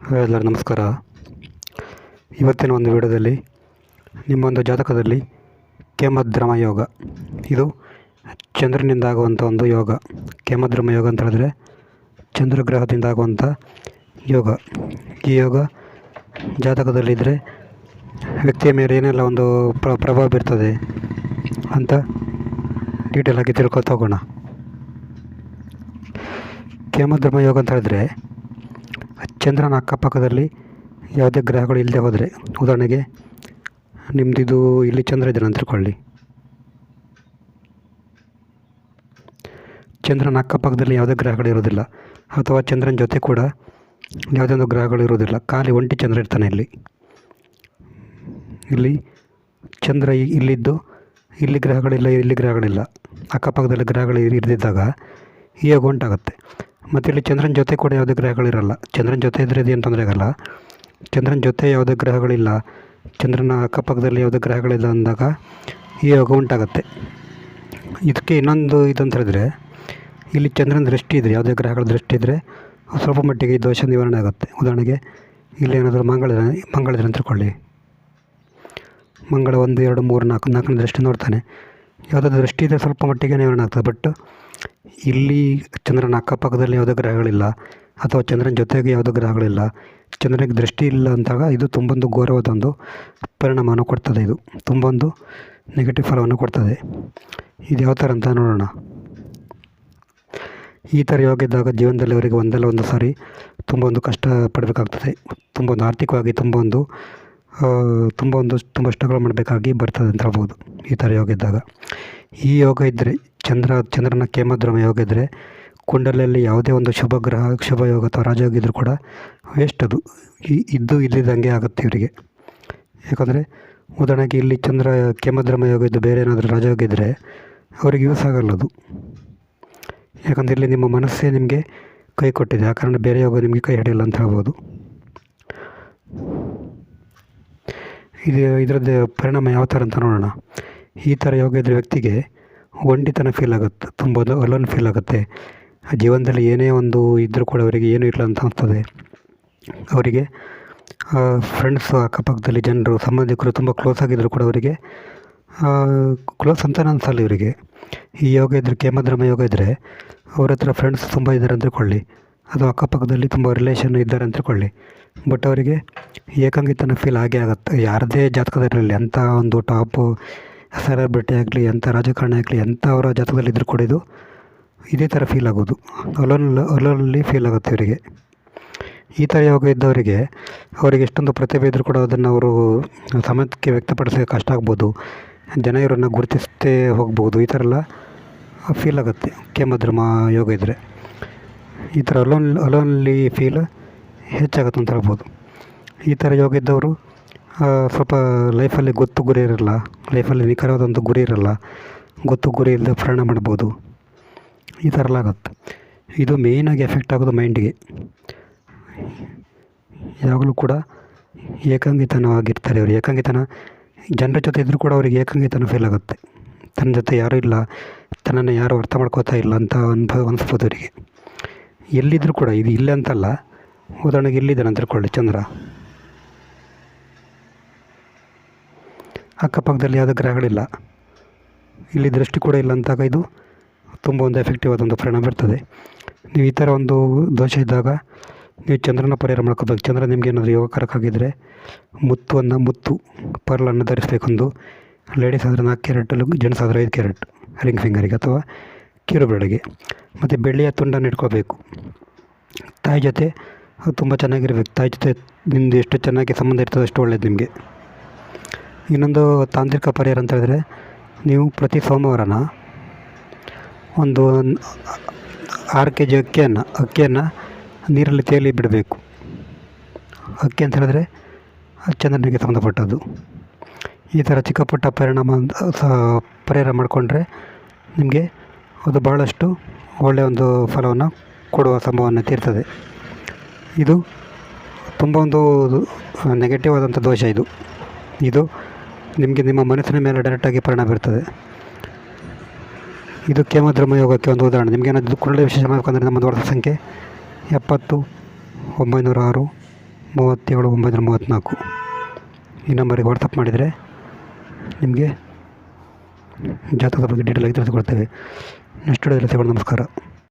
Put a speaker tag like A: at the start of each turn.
A: ಎಲ್ಲರೂ ನಮಸ್ಕಾರ. ಇವತ್ತಿನ ಒಂದು ವಿಡಿಯೋದಲ್ಲಿ ನಿಮ್ಮೊಂದು ಜಾತಕದಲ್ಲಿ ಕೇಮದ್ರಮ ಯೋಗ. ಇದು ಚಂದ್ರನಿಂದ ಆಗುವಂಥ ಒಂದು ಯೋಗ. ಕೇಮದ್ರಮ ಯೋಗ ಅಂತ ಹೇಳಿದ್ರೆ ಚಂದ್ರಗ್ರಹದಿಂದ ಆಗುವಂಥ ಯೋಗ. ಈ ಯೋಗ ಜಾತಕದಲ್ಲಿದ್ದರೆ ವ್ಯಕ್ತಿಯ ಮೇಲೆ ಏನೆಲ್ಲ ಒಂದು ಪ್ರ, ಪ್ರಭಾವ ಬೀರ್ತದೆ ಅಂತ ಡೀಟೇಲ್ ಆಗಿ ತಿಳ್ಕೊತ ಹೋಗೋಣ. ಕೇಮದ್ರಮ ಯೋಗ ಅಂತ ಹೇಳಿದ್ರೆ ಚಂದ್ರನ ಅಕ್ಕಪಕ್ಕದಲ್ಲಿ ಯಾವುದೇ ಗ್ರಹಗಳು ಇಲ್ಲದೆ ಹೋದರೆ, ಉದಾಹರಣೆಗೆ ನಿಮ್ಮದಿದು ಇಲ್ಲಿ ಚಂದ್ರ ಇದ್ದಾನೆ ಅಂತ ತಿಳ್ಕೊಳ್ಳಿ. ಚಂದ್ರನ ಅಕ್ಕಪಕ್ಕದಲ್ಲಿ ಯಾವುದೇ ಗ್ರಹಗಳು ಇರೋದಿಲ್ಲ ಅಥವಾ ಚಂದ್ರನ ಜೊತೆ ಕೂಡ ಯಾವುದೇ ಒಂದು ಗ್ರಹಗಳು ಇರೋದಿಲ್ಲ ಖಾಲಿ ಒಂಟಿ ಚಂದ್ರ ಇರ್ತಾನೆ ಇಲ್ಲಿ. ಇಲ್ಲಿ ಚಂದ್ರ ಇಲ್ಲಿದ್ದು, ಇಲ್ಲಿ ಗ್ರಹಗಳಿಲ್ಲ ಇಲ್ಲಿ ಗ್ರಹಗಳಿಲ್ಲ, ಅಕ್ಕಪಕ್ಕದಲ್ಲಿ ಗ್ರಹಗಳು ಇರಿದಿದ್ದಾಗ ಹೇಗೆ ಉಂಟಾಗುತ್ತೆ. ಮತ್ತು ಇಲ್ಲಿ ಚಂದ್ರನ ಜೊತೆ ಕೂಡ ಯಾವುದೇ ಗ್ರಹಗಳಿರಲ್ಲ ಚಂದ್ರನ ಜೊತೆ ಇದ್ದರೆ ಏನು ತೊಂದರೆ ಆಗಲ್ಲ. ಚಂದ್ರನ ಜೊತೆ ಯಾವುದೇ ಗ್ರಹಗಳಿಲ್ಲ. ಚಂದ್ರನ ಅಕ್ಕಪಕ್ಕದಲ್ಲಿ ಯಾವುದೇ ಗ್ರಹಗಳಿಲ್ಲ ಅಂದಾಗ ಈ ಯೋಗ ಉಂಟಾಗುತ್ತೆ. ಇದಕ್ಕೆ ಇನ್ನೊಂದು ಇದಂತ ಹೇಳಿದ್ರೆ, ಇಲ್ಲಿ ಚಂದ್ರನ ದೃಷ್ಟಿ ಇದ್ದರೆ ಯಾವುದೇ ಗ್ರಹಗಳ ದೃಷ್ಟಿ ಇದ್ದರೆ ಸ್ವಲ್ಪ ಮಟ್ಟಿಗೆ ಈ ದೋಷ ನಿವಾರಣೆ ಆಗುತ್ತೆ. ಉದಾಹರಣೆಗೆ, ಇಲ್ಲಿ ಏನಾದರೂ ಮಂಗಳ ಮಂಗಳಿದ್ರೆ ಅಂತಕೊಳ್ಳಿ ಅಂತ ತಿಳ್ಕೊಳ್ಳಿ. ಮಂಗಳ ಒಂದು, ಎರಡು, ಮೂರು, ನಾಲ್ಕು, ನಾಲ್ಕನೇ ದೃಷ್ಟಿ ನೋಡ್ತಾನೆ. ಯಾವುದಾದ್ರು ದೃಷ್ಟಿ ಇದ್ದರೆ ಸ್ವಲ್ಪ ಮಟ್ಟಿಗೆ ನಿವಾರಣೆ ಆಗ್ತದೆ. ಬಟ್ ಇಲ್ಲಿ ಚಂದ್ರನ ಅಕ್ಕಪಕ್ಕದಲ್ಲಿ ಯಾವುದೇ ಗ್ರಹಗಳಿಲ್ಲ ಅಥವಾ ಚಂದ್ರನ ಜೊತೆಗೆ ಯಾವುದೇ ಗ್ರಹಗಳಿಲ್ಲ. ಚಂದ್ರನಿಗೆ ದೃಷ್ಟಿ ಇಲ್ಲ ಅಂದಾಗ ಇದು ತುಂಬೊಂದು ಘೋರವಾದೊಂದು ಪರಿಣಾಮವನ್ನು ಕೊಡ್ತದೆ ಇದು. ತುಂಬೊಂದು ನೆಗೆಟಿವ್ ಫಲವನ್ನು ಕೊಡ್ತದೆ. ಇದು ಯಾವ ಥರ ಅಂತ ನೋಡೋಣ. ಈ ಥರ ಯೋಗ ಇದ್ದಾಗ ಜೀವನದಲ್ಲಿ ಅವರಿಗೆ ಒಂದಲ್ಲ ಒಂದು ಸಾರಿ ತುಂಬ ಒಂದು ಕಷ್ಟ ಪಡಬೇಕಾಗ್ತದೆ. ತುಂಬ ಒಂದು ಆರ್ಥಿಕವಾಗಿ ತುಂಬ ಒಂದು ತುಂಬ ಒಂದು ತುಂಬ ಸ್ಟ್ರಗಲ್ ಮಾಡಬೇಕಾಗಿ ಬರ್ತದೆ ಅಂತ ಹೇಳ್ಬೋದು ಈ ಥರ ಯೋಗ ಇದ್ದಾಗ. ಈ ಯೋಗ ಇದ್ದರೆ ಚಂದ್ರ, ಚಂದ್ರನ ಕೇಮದ್ರಮ ಯೋಗ ಇದ್ದರೆ ಕುಂಡಲಲ್ಲಿ ಯಾವುದೇ ಒಂದು ಶುಭ ಗ್ರಹ, ಶುಭ ಯೋಗ ಅಥವಾ ರಾಜಯೋಗ ಇದ್ದರೂ ಕೂಡ ವೇಸ್ಟ್ ಅದು. ಇದ್ದು ಇದ್ದಿದ್ದಂಗೆ ಆಗುತ್ತೆ ಇವರಿಗೆ. ಯಾಕಂದರೆ ಉದಾಹರಣೆಗೆ ಇಲ್ಲಿ ಚಂದ್ರ ಕೇಮದ್ರಮ ಯೋಗ ಇದ್ದು ಬೇರೆ ಏನಾದರೂ ರಾಜಯೋಗ ಇದ್ದರೆ ಅವರಿಗೆ ಯೂಸ್ ಆಗಲ್ಲ ಅದು. ಯಾಕಂದರೆ ಇಲ್ಲಿ ನಿಮ್ಮ ಮನಸ್ಸೇ ನಿಮಗೆ ಕೈ ಕೊಟ್ಟಿದೆ. ಆ ಕಾರಣ ಬೇರೆ ಯೋಗ ನಿಮಗೆ ಕೈ ಹಿಡಿಯಲ್ಲ ಅಂತ ಹೇಳ್ಬೋದು. ಇದು ಇದರದ್ದು ಪರಿಣಾಮ ಯಾವ ಥರ ಅಂತ ನೋಡೋಣ. ಈ ಥರ ಯೋಗ ಇದ್ದರೆ ವ್ಯಕ್ತಿಗೆ ಒಂಟಿತನ ಫೀಲ್ ಆಗುತ್ತೆ ತುಂಬ ಅಲೋನ್ ಫೀಲ್ ಆಗುತ್ತೆ. ಜೀವನದಲ್ಲಿ ಏನೇ ಒಂದು ಇದ್ದರೂ ಕೂಡ ಅವರಿಗೆ ಏನೂ ಇಲ್ಲ ಅಂತ ಅನಿಸ್ತದೆ. ಅವರಿಗೆ ಫ್ರೆಂಡ್ಸು ಅಕ್ಕಪಕ್ಕದಲ್ಲಿ ಜನರು, ಸಂಬಂಧಿಕರು ತುಂಬ ಕ್ಲೋಸ್ ಆಗಿದ್ದರೂ ಕೂಡ ಅವರಿಗೆ ಕ್ಲೋಸ್ ಅಂತ ಅನಿಸಲ್ಲ ಇವರಿಗೆ. ಈ ಯೋಗ ಇದ್ದರೆ ಕೇಮದ್ರಮ ಯೋಗ ಇದ್ದರೆ ಅವ್ರ ಹತ್ರ ಫ್ರೆಂಡ್ಸ್ ತುಂಬ ಇದ್ದಾರೆ ಅಂತ ಅಥವಾ ಅಕ್ಕಪಕ್ಕದಲ್ಲಿ ತುಂಬ ರಿಲೇಷನ್ ಇದ್ದಾರೆ ಅಂತ ಬಟ್ ಅವರಿಗೆ ಏಕಾಂಗಿತನ ಫೀಲ್ ಆಗೇ ಆಗುತ್ತೆ. ಯಾರದೇ ಜಾತಕದಲ್ಲಿರಲಿ, ಎಂಥ ಒಂದು ಟಾಪು ಸೆಲೆಬ್ರಿಟಿ ಆಗಲಿ, ಎಂಥ ರಾಜಕಾರಣಿ ಆಗಲಿ ಎಂಥ ಅವರ ಜಾತಕದಲ್ಲಿ ಇದ್ರು ಇದು, ಇದೇ ಥರ ಫೀಲ್ ಆಗೋದು. ಅಲೋನ್ ಅಲೋನಲ್ಲಿ ಫೀಲ್ ಆಗುತ್ತೆ ಇವರಿಗೆ ಈ ಥರ ಯೋಗ ಇದ್ದವರಿಗೆ, ಅವರಿಗೆ ಎಷ್ಟೊಂದು ಪ್ರತಿಭೆ ಇದ್ದರೂ ಕೂಡ ಅದನ್ನು ಅವರು ಸಮಯಕ್ಕೆ ವ್ಯಕ್ತಪಡಿಸೋಕ್ಕೆ ಕಷ್ಟ ಆಗ್ಬೋದು. ಜನ ಇವರನ್ನು ಗುರುತಿಸ್ತೇ ಹೋಗ್ಬೋದು. ಈ ಥರ ಎಲ್ಲ ಫೀಲ್ ಆಗುತ್ತೆ. ಕೇಮದ್ರಮ ಯೋಗ ಇದ್ದರೆ ಈ ಥರ ಅಲೋನ್ ಅಲೋನ್ಲಿ ಫೀಲ್ ಹೆಚ್ಚಾಗುತ್ತೆ ಅಂತ ಹೇಳ್ಬೋದು. ಈ ಥರ ಯೋಗ ಇದ್ದವರು ಸ್ವಲ್ಪ ಲೈಫಲ್ಲಿ ಗೊತ್ತು ಗುರಿ ಇರಲ್ಲ ಲೈಫಲ್ಲಿ ನಿಖರವಾದಂಥ ಗುರಿ ಇರಲ್ಲ, ಗೊತ್ತು ಗುರಿ ಇಲ್ಲದೆ ಪ್ರಯಾಣ ಮಾಡ್ಬೋದು. ಈ ಥರ ಎಲ್ಲ ಆಗುತ್ತೆ. ಇದು ಮೇಯ್ನಾಗಿ ಎಫೆಕ್ಟ್ ಆಗೋದು ಮೈಂಡಿಗೆ ಯಾವಾಗಲೂ ಕೂಡ ಏಕಾಂಗಿತನವಾಗಿರ್ತಾರೆ ಅವರು. ಏಕಾಂಗಿತನ, ಜನರ ಜೊತೆ ಇದ್ದರೂ ಕೂಡ ಅವರಿಗೆ ಏಕಾಂಗಿತನ ಫೀಲ್ ಆಗುತ್ತೆ. ತನ್ನ ಜೊತೆ ಯಾರೂ ಇಲ್ಲ, ತನ್ನನ್ನು ಯಾರು ಅರ್ಥ ಮಾಡ್ಕೋತಾ ಇಲ್ಲ ಅಂತ ಅನ್ಭವ ಅನಿಸ್ಬೋದು ಅವರಿಗೆ. ಎಲ್ಲಿದ್ದರೂ ಕೂಡ, ಇದು ಇಲ್ಲ ಅಂತಲ್ಲ ಉದಾಹರಣೆಗೆ ಇಲ್ಲಿದ್ದಾನೆ ಅಂತ ತಿಳ್ಕೊಳ್ಳಿ, ಚಂದ್ರ. ಅಕ್ಕಪಕ್ಕದಲ್ಲಿ ಯಾವುದೇ ಗ್ರಹಗಳಿಲ್ಲ. ಇಲ್ಲಿ ದೃಷ್ಟಿ ಕೂಡ ಇಲ್ಲ ಅಂತಾಗ ಇದು ತುಂಬ ಒಂದು ಎಫೆಕ್ಟಿವ್ ಆದ ಒಂದು ಪರಿಣಾಮ ಇರ್ತದೆ. ನೀವು ಈ ಥರ ಒಂದು ದೋಷ ಇದ್ದಾಗ ನೀವು ಚಂದ್ರನ ಪರಿಹಾರ ಮಾಡ್ಕೋಬೇಕು. ಚಂದ್ರ ನಿಮ್ಗೆ ಏನಾದರೂ ಯೋಗಕರಕ್ಕಾಗಿದ್ದರೆ ಮುತ್ತುವನ್ನು ಮುತ್ತು ಪರ್ಲನ್ನು ಧರಿಸಬೇಕೊಂದು ಲೇಡೀಸ್ ಆದರೆ ನಾಲ್ಕು ಕ್ಯಾರೆಟ್ ಜೆಂಟ್ಸ್ ಆದರೆ ಐದು ಕ್ಯಾರೆಟ್ ರಿಂಗ್ ಫಿಂಗರಿಗೆ ಅಥವಾ ಕಿರುಬೆಳಗ್ಗೆ ಮತ್ತು ಬೆಳ್ಳಿಯ ತುಂಡನ್ನು ಇಟ್ಕೋಬೇಕು. ತಾಯಿ ಜೊತೆ ತುಂಬ ಚೆನ್ನಾಗಿರ್ಬೇಕು. ತಾಯಿ ಜೊತೆ ನಿಮ್ಮದು ಎಷ್ಟು ಚೆನ್ನಾಗಿ ಸಂಬಂಧ ಇರ್ತದೆ ಅಷ್ಟು ಒಳ್ಳೇದು ನಿಮಗೆ. ಇನ್ನೊಂದು ತಾಂತ್ರಿಕ ಪರಿಹಾರ ಅಂತ ಹೇಳಿದ್ರೆ, ನೀವು ಪ್ರತಿ ಸೋಮವಾರನ ಒಂದು ಆರು ಕೆ ಜಿ ಅಕ್ಕಿಯನ್ನು ಅಕ್ಕಿಯನ್ನು ನೀರಲ್ಲಿ ತೇಲಿ ಬಿಡಬೇಕು. ಅಕ್ಕಿ ಅಂತ ಹೇಳಿದ್ರೆ ಚಂದ್ರನಿಗೆ ಸಂಬಂಧಪಟ್ಟದ್ದು. ಈ ಥರ ಚಿಕ್ಕ ಪುಟ್ಟ ಪರಿಣಾಮ ಪರಿಹಾರ ಮಾಡಿಕೊಂಡ್ರೆ ನಿಮಗೆ ಅದು ಭಾಳಷ್ಟು ಒಳ್ಳೆಯ ಒಂದು ಫಲವನ್ನು ಕೊಡುವ ಸಂಭವನೀಯತೆ ಇರ್ತದೆ. ಇದು ತುಂಬ ಒಂದು ನೆಗೆಟಿವ್ ಆದಂಥ ದೋಷ ಇದು. ಇದು ನಿಮಗೆ ನಿಮ್ಮ ಮನಸ್ಸಿನ ಮೇಲೆ ಡೈರೆಕ್ಟಾಗಿ ಪರಿಣಾಮ ಬೀರ್ತದೆ. ಇದು ಕೇಮದ್ರಮ ಯೋಗಕ್ಕೆ ಒಂದು ಉದಾಹರಣೆ. ನಿಮಗೆ ಏನಾದರೂ ಕುರುಳಿ ವಿಶೇಷ ಮಾಡಬೇಕಂದ್ರೆ ನಮ್ಮ ದೊಡ್ಡ ಸಂಖ್ಯೆ ಎಪ್ಪತ್ತು, ಒಂಬೈನೂರ ಆರು, ಮೂವತ್ತೇಳು, ಒಂಬೈನೂರ ಮೂವತ್ತ್ನಾಲ್ಕು. ಈ ನಂಬರಿಗೆ ವಾಟ್ಸಪ್ ಮಾಡಿದರೆ ನಿಮಗೆ ಜಾತಕದ ಬಗ್ಗೆ ಡೀಟೇಲಾಗಿ ತಿಳಿಸ್ಕೊಡ್ತೇವೆ ನೆಕ್ಸ್ಟ್ ವಿಡಿಯೋದಲ್ಲಿ ಸಿಗೋಣ. ನಮಸ್ಕಾರ.